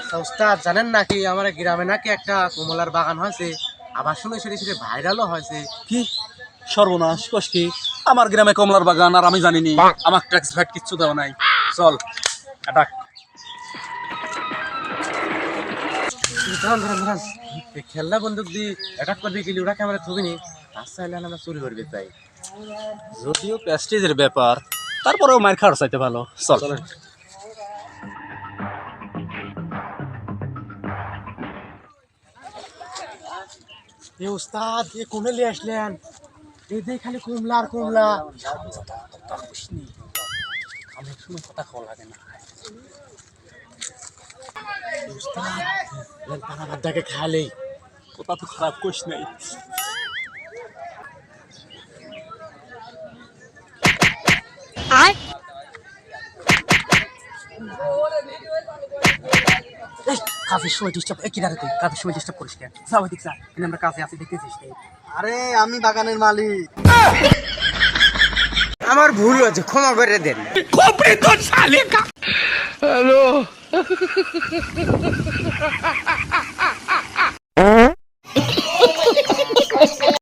আচ্ছা, উস্তাদ জানেন নাকি আমার গ্রামে নাকি একটা কমলার বাগান হয়েছে? আবার শুনে শুনে শুনে ভাইরালও হয়েছে। কি? সর্বনাশ কস কি? আমার গ্রামে কমলার বাগান আর আমি জানিনি। আমার ট্যাক্স ভ্যাট কিচ্ছু দেওয়া নাই। চল এই খেলনা বন্দুক দিয়ে অ্যাটাক করবে গেলে ওরা ক্যামেরা থবি নি রাস্তা এলে আমরা চুরি করবে তাই। যদিও প্যাস্টেজের ব্যাপার তারপরেও মায়ের খাওয়ার চাইতে ভালো। চল। এ উস্তাদ এ কোনে নিয়ে আসলেন এই দিয়ে খালি কুমলা আর কুমলা অনেক সময় কথা খাওয়া লাগে না উস্তাদ লেন পানা বাদ্দাকে খালেই কথা তো খারাপ করিস নাই কাজের সময় ডিস্টার্ব একই দাঁড়াতে কাজের সময় ডিস্টার্ব করিস কেন? স্বাভাবিক স্যার আমরা কাজে আছি দেখতেছিস আরে আমি বাগানের মালিক। আমার ভুল হয়েছে ক্ষমা করে দেন। Hello.